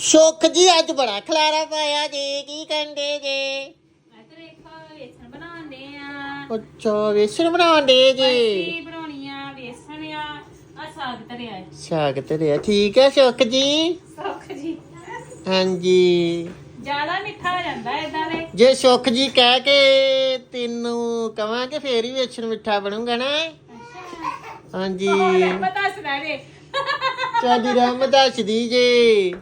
ਸੁੱਖ ਜੀ ਅੱਜ ਬੜਾ ਖਲਾਰਾ ਪਾਇਆ ਜੀ ਕੀ ਕਹਿੰਦੇ ਜੇ? ਇੱਕ ਵੇਸਣ ਬਣਾਉਂਦੇ ਆ। ਅੱਛਾ ਵੇਸਣ ਬਣਾਉਂਦੇ ਜੀ? ਕੀ ਬਣਾਉਣੀ ਆ ਵੇਸਣ ਆ ਆ ਸਾਗ ਧਰਿਆ ਹੈ ਸਾਗ ਧਰਿਆ ਠੀਕ ਹੈ ਸੁੱਖ ਜੀ? ਸੁੱਖ ਜੀ। ਹਾਂਜੀ। ਜ਼ਿਆਦਾ ਮਿੱਠਾ ਹੋ ਜਾਂਦਾ ਇਦਾਂ ਦੇ। ਜੇ ਸੁੱਖ ਜੀ ਕਹਿ ਕੇ ਤੈਨੂੰ ਕਵਾਂਗੇ ਫੇਰ ਹੀ ਵੇਸਣ ਮਿੱਠਾ ਬਣੂਗਾ ਨਾ? ਹਾਂਜੀ। ਹੋਰ ਪਤਾ ਸੁਣਾ ਦੇ ਚਾਦੀ ਰਹਿਮਤ ਦੱਸਦੀ ਜੇ।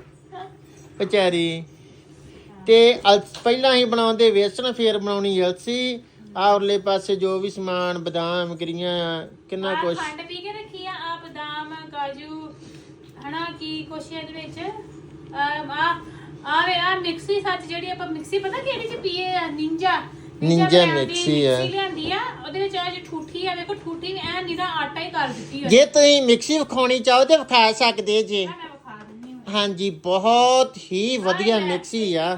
ਵਿਚਾਰੀ ਤੇ ਪਹਿਲਾਂ ਹੀ ਬਣਾਉਂਦੇ ਵੇਸਣ ਫੇਰ ਬਣਾਉਣੀ ਅਲਸੀ। ਆ ਉਰਲੇ ਪਾਸੇ ਜੋ ਵੀ ਸਮਾਨ ਬਦਾਮ ਗਰੀਆਂ ਕਿੰਨਾ ਕੁਛ। ਖੰਡ ਪੀ ਕੇ ਰੱਖੀ ਆ ਆ ਬਦਾਮ ਕਾਜੂ ਹਨਾ ਕੀ ਕੁਛ ਇਹਦੇ ਵਿੱਚ। ਆ ਆ ਵੇ ਆ ਮਿਕਸੀ ਸੱਚ ਜਿਹੜੀ ਆਪਾਂ ਮਿਕਸੀ ਪਤਾ ਕਿਹੜੀ ਚ ਪੀਏ ਆ? ਨਿੰਜਾ। ਨਿੰਜਾ ਮਿਕਸੀ ਆ। ਮਿਕਸੀ ਲਿਆਂਦੀ ਆ ਉਹਦੇ ਵਿੱਚ ਆ ਜੋ ਠੂਠੀ ਆ ਵੇਖੋ ਠੂਠੀ ਵੀ ਐ ਨਿਰਾ ਆਟਾ ਹੀ ਕਰ ਦਿੱਤੀ ਆ ਜੇ ਤੁਸੀਂ ਮਿਕਸੀ ਵਿਖਾਉਣੀ ਚਾਹੋ ਤੇ ਵਿਖਾ ਸਕਦੇ ਜੇ। ਹਾਂਜੀ ਬਹੁਤ ਹੀ ਵਧੀਆ ਮਿਕਸੀ ਆ।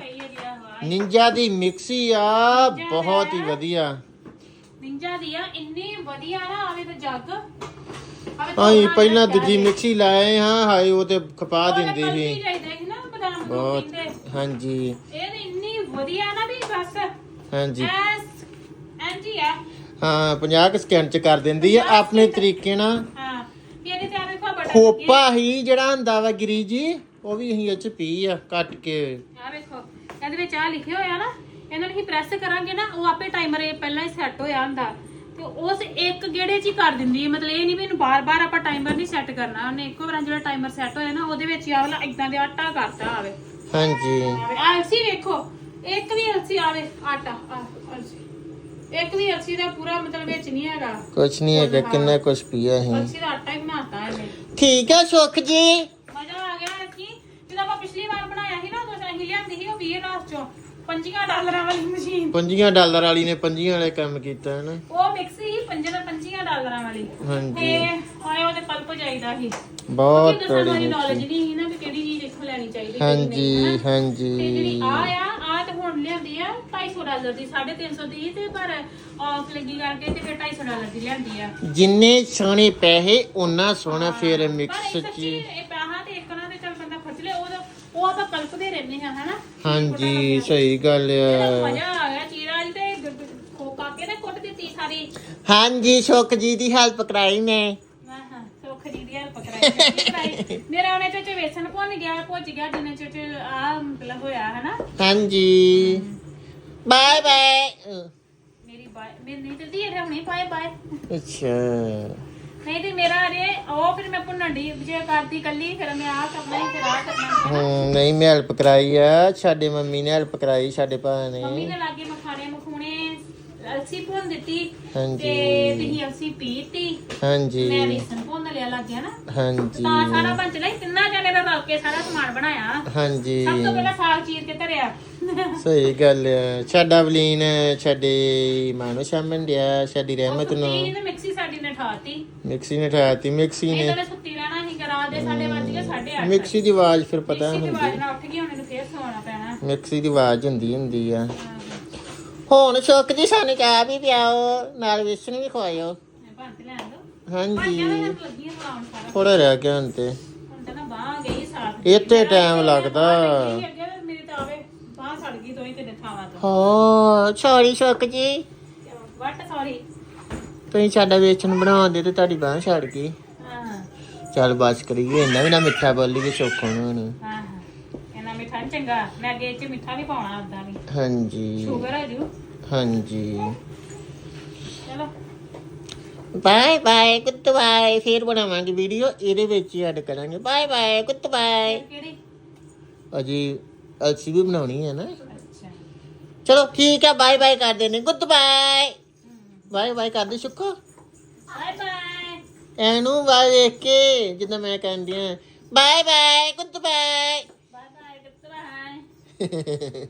ਨਿੰਜਾ ਦੀ ਮਿਕਸੀ ਆ ਬਹੁਤ ਹੀ ਵਧੀਆ। ਨਿੰਜਾ ਦੀ ਆ ਇੰਨੀ ਵਧੀਆ ਨਾ ਆਵੇ ਤਾਂ ਜੱਗ। ਥੋੜ੍ਹਾ ਪਹਿਲਾਂ ਦੂਜੀ ਮਿਕਸੀ ਲਾਏ ਹਾਂ ਹਾਏ ਉਹ ਤੇ ਖਪਾ ਦਿੰਦੀ ਸੀ। ਬਹੁਤ। ਹਾਂਜੀ। ਇਹ ਤਾਂ ਇੰਨੀ ਵਧੀਆ ਨਾ ਵੀ ਬਸ। ਹਾਂਜੀ। ਐਸ ਐਂਜੀ ਆ। ਹਾਂ 50 ਸਕਿੰਟ ਚ ਕਰ ਦਿੰਦੀ ਆ ਆਪਣੇ ਤਰੀਕੇ ਨਾਲ। ਹਾਂ ਇਹਦੇ ਤੇ ਖੋਪਾ ਹੀ ਜਿਹੜਾ ਹੁੰਦਾ ਵਾ ਗਿਰੀ ਜੀ ਉਹ ਵੀ ਅਸੀਂ ਇਹ ਚ ਪੀ ਆ ਕੱਟ ਕੇ। ਆ ਵੇਖੋ ਇਹਦੇ ਵਿੱਚ ਆ ਲਿਖਿਆ ਹੋਇਆ ਨਾ ਇਹਨਾਂ ਨੂੰ ਹੀ ਪ੍ਰੈਸ ਕਰਾਂਗੇ ਨਾ ਉਹ ਆਪੇ ਟਾਈਮਰ ਪਹਿਲਾਂ ਹੀ ਸੈੱਟ ਹੋਇਆ ਹੁੰਦਾ। ਤੇ ਉਸ ਇੱਕ ਗੇੜੇ 'ਚ ਹੀ ਕਰ ਦਿੰਦੀ ਹੈ ਮਤਲਬ ਇਹ ਨਹੀਂ ਵੀ ਇਹਨੂੰ ਬਾਰ-ਬਾਰ ਆਪਾਂ ਟਾਈਮਰ ਨਹੀਂ ਸੈੱਟ ਕਰਨਾ ਉਹਨੇ ਇੱਕੋ ਵਾਰ ਜਿਹੜਾ ਟਾਈਮਰ ਸੈੱਟ ਹੋਇਆ ਨਾ ਉਹਦੇ ਵਿੱਚ ਹੀ ਆ ਵਾਲਾ ਇਦਾਂ ਦੇ ਆਟਾ ਕਰਤਾ ਆਵੇ ਹਾਂਜੀ। ਆ ਅਲਸੀ ਵੇਖੋ ਇੱਕ ਵੀ ਅਲਸੀ ਆਵੇ ਆਟਾ ਆ ਅਲਸੀ। ਇੱਕ ਵੀ ਅਲਸੀ ਦਾ ਪੂਰਾ ਮਤਲਬ ਵਿੱਚ ਨਹੀਂ ਹੈਗਾ। ਕੁਛ ਨਹੀਂ ਹੈਗਾ ਕਿੰਨਾ ਕੁਛ ਪੀਆ ਅਸੀਂ। ਅਲਸੀ ਦਾ ਆਟਾ ਹੀ ਠੀਕ ਹੈ ਸੁਖ ਜੀ? ਮਜ਼ਾ ਆ ਗਿਆ ਕਿ ਜਦੋਂ ਆਪਾਂ ਪਿਛਲੀ ਵਾਰ ਬਣਾਇਆ ਸੀ ਨਾ ਉਦੋਂ ਅਸੀਂ ਲਿਆਂਦੀ ਸੀ ਉਹ 20 ਰਾਸ ਚੋਂ। 5 ਡਾਲਰਾਂ ਵਾਲੀ ਮਸ਼ੀਨ। ਪੰਜੀਆਂ ਡਾਲਰ ਵਾਲੀ ਨੇ ਪੰਜੀਆਂ ਵਾਲੇ ਕੰਮ ਕੀਤਾ ਹੈ ਨਾ ਉਹ ਮਿਕਸੀ ਸੀ 5 5 ਡਾਲਰਾਂ ਵਾਲੀ। ਹਾਂਜੀ। ਤੇ ਹਾਏ ਉਹਦੇ ਕਲਪ ਜਾਈਦਾ ਸੀ। ਬਹੁਤ ਕਿਉਂਕਿ ਬੜੀ ਇਹ ਨੌਲੇਜ ਨਹੀਂ ਸੀ ਨਾ ਵੀ ਕਿਹੜੀ ਚੀਜ਼ ਇੱਥੋਂ ਲੈਣੀ ਚਾਹੀਦੀ ਕਿਹੜੀ ਨਹੀਂ ਹਾਂਜੀ ਹਨਾ। ਤੇ ਜਿਹੜੀ ਹਾਂਜੀ। ਆ ਆ ਹੁਣ ਲਿਆਂਦੀ ਆ 250 ਡਾਲਰ ਦੀ 350 ਦੀ ਤੇ ਪਰ ਆਫ ਲੱਗੀ ਕਰਕੇ ਤੇ ਫਿਰ 250 ਡਾਲਰ ਦੀ ਲਿਆਂਦੀ ਆ। ਜਿੰਨੇ ਸੋਹਣੇ ਪੈਸੇ ਉਹਨਾਂ ਸੋਹਣਾ ਫੇਰ ਮਿਕਸ ਸੱਚੀ ਚ ਇਹ ਪੈਸਾ ਤੇ ਇੱਕ ਨਾ ਤੇ ਚੱਲ ਬੰਦਾ ਖਰਚ ਲੇ ਉਹ ਉਹ ਆਪਾਂ ਕਲਪਦੇ ਰਹਿੰਦੇ ਹਾਂ ਹਨਾ? ਹਾਂਜੀ ਸਹੀ ਗੱਲ ਆ। ਮਜ਼ਾ ਆ ਗਿਆ ਚੀਰਾ ਜੀ ਤੇ ਖੋ ਕਾਕੇ ਨੇ ਕੁੱਟ ਦਿੱਤੀ ਸਾਰੀ। ਹਾਂਜੀ ਸੁਖ ਜੀ ਦੀ ਹੈਲਪ ਕਰਾਈ ਨੇ ਆਹਾਂ, ਸੁੱਖ ਜੀ ਦੀ ਹੈਲਪ ਕਰਾਈ ਮੇਰਾ ਉਹਨੇ ਚ ਵੇਸਣ ਭੁੰਨ ਗਿਆ ਭੁੱਜ ਗਿਆ ਜਿੰਨੇ ਚ ਚ ਆ ਮਤਲਬ ਹੋਇਆ ਹਨਾ? ਹਾਂਜੀ। ਬਾਏ ਬਾਏ ਮੇਰੀ ਬਾਏ ਮੇਰੀ ਨਹੀਂ ਚਲਦੀ ਇਹ ਹੁਣੇ ਬਾਏ ਬਾਏ ਅੱਛਾ। ਨਹੀਂ ਤੇ ਮੇਰਾ ਅਰੇ ਉਹ ਫਿਰ ਮੈਂ ਭੁੰਨਣ ਦੀ ਜੇ ਕਰਦੀ ਕੱਲੀ ਫਿਰ ਮੈਂ ਆ ਕਰਨਾ ਹੀ ਫਿਰ ਆ ਕਰਨਾ। ਹੂੰ। ਨਹੀਂ ਮੈਂ ਹੈਲਪ ਕਰਾਈ ਆ। ਸਾਡੇ ਮੰਮੀ ਨੇ ਹੈਲਪ ਕਰਾਈ ਸਾਡੇ ਭਾ ਮੰਮੀ ਨੇ ਨੇ ਲਾਗੇ ਮਖਾਣੇ ਮਖੂਣੇ ਅਲਸੀ ਭੁੰਨ ਦਿੱਤੀ ਹਾਂਜੀ। ਤੇ ਤੁਸੀਂ ਅਲਸੀ ਪੀਤੀ ਮੈਂ ਹਾਂਜੀ। ਵੇਸਣ ਭੁੰਨ ਲਿਆ ਲੱਗੇ ਨਾ। ਹਾਂਜੀ। ਤਾਂ ਸਾਰਾ ਬਣ ਚਲਾ ਤਿੰਨਾਂ ਜਣੇ ਦਾ ਰਲ ਕੇ ਸਾਰਾ ਸਮਾਨ ਬਣਾਇਆ। ਹਾਂਜੀ। ਸਭ ਤੋਂ ਪਹਿਲਾਂ ਸਾਗ ਚੀਰ ਕੇ ਧਰਿਆ। ਸਹੀ ਗੱਲ ਆ। ਸਾਡਾ ਬਲੀਨ ਸਾਡੇ ਮਾਨੋ ਸ਼ਾਮਨ ਡਿਆ ਸਾਡੀ ਰਹਿਮਤ ਨੂੰ। ਸੁੱਤੀ ਤੇ ਮਿਕਸੀ ਸਾਡੀ ਨੇ ਠਾਤੀ। ਮਿਕਸੀ ਨੇ ਠਾਤੀ ਮਿਕਸੀ ਇਹ ਨੇ ਤਾਂ ਸੁੱਤੀ ਰਹਿਣਾ ਸੀ ਕਰਾ ਦੇ ਸਾਡੇ ਵੱਜ ਗਏ 8:30 ਮਿਕਸੀ ਦੀ ਆਵਾਜ਼ ਫਿਰ ਪਤਾ ਮਿਕਸੀ ਦੀ ਆਵਾਜ਼ ਹੁੰਦੀ ਨਾਲ ਉੱਠ ਗਈ ਹੁਣ ਇਹਨੂੰ ਫੇਰ ਸੌਣਾ ਪੈਣਾ। ਮਿਕਸੀ ਦੀ ਆਵਾਜ਼ ਹੁੰਦੀ ਹੁੰਦੀ ਆ। ਹੁਣ ਸੁੱਕ ਜੀ ਸਾਨੂੰ ਚਾਹ ਵੀ ਪਿਆਓ ਨਾਲ ਵੇਸਣ ਵੀ ਖਵਾਇਓ। ਦੋ ਹਾਂਜੀ। ਨੇ ਸਾਰਾ ਥੋੜਾ ਰਹਿ ਗਿਆ ਹੁਣ ਤੇ। ਹੁਣ ਤਾਂ ਨਾ ਬਾਹ ਗਈ ਸਾਥ ਇੱਥੇ ਟਾਈਮ ਲੱਗਦਾ। ਮੇਰੀ ਤਾਂ ਆਵੇ ਬਾਹ ਸੜ ਗਈ ਦੋਈ ਤੇ ਥਾਵਾਂ ਤੋਂ। ਹਾਂ ਸੌਰੀ ਸੁੱਕ ਜੀ। ਵੱਟ ਸੌਰੀ। ਤੁਸੀਂ ਸਾਡਾ ਵੇਸਣ ਬਣਾਉਂਦੇ ਤੇ ਤੁਹਾਡੀ ਬਾਂਹ ਛੱਡ ਗਈ। ਹਾਂ। ਚੱਲ ਬਸ ਕਰੀਏ ਇੰਨਾ ਵੀ ਨਾ ਮਿੱਠਾ ਬੋਲੀਏ ਸੁੱਖ ਹੁਣ ਹਾਂ ਹਾਂ। ਇਹਨਾਂ ਮਿੱਠਾ ਨੀ ਚੰਗਾ। ਮੈਂ ਅੱਗੇ ਇਹ ਚ ਮਿੱਠਾ ਨਹੀਂ ਪਾਉਣਾ ਓਦਾਂ ਵੀ। ਹਾਂਜੀ। ਸ਼ੂਗਰ ਹੋ ਜੂ। ਹਾਂਜੀ। ਚਲੋ। ਬਾਏ ਬਾਏ ਗੁੱਡ ਬਾਏ ਫੇਰ ਬਣਾਵਾਂਗੇ ਵੀਡੀਓ ਇਹਦੇ ਵਿੱਚ ਹੀ ਐਡ ਕਰਾਂਗੇ। ਬਾਏ ਬਾਏ ਗੁੱਡ ਬਾਏ ਕਿਹੜੀ? ਅਜੀ ਅਲਸੀ ਵੀ ਬਣਾਉਣੀ ਹੈ ਨਾ। ਅੱਛਾ। ਚਲੋ ਠੀਕ ਹੈ ਬਾਏ ਬਾਏ ਕਰ ਦੇਣੇ ਗੁੱਡ ਬਾਏ ਬਾਏ ਬਾਏ ਕਰ ਦੇ ਸੁੱਖੋ ਬਾਏ ਬਾਏ ਐਨੂੰ ਬਾਏ ਵੇਖ ਕੇ ਜਿੱਦਾਂ ਮੈਂ ਕਹਿੰਦੀ ਆ bye bye goodbye bye bye goodbye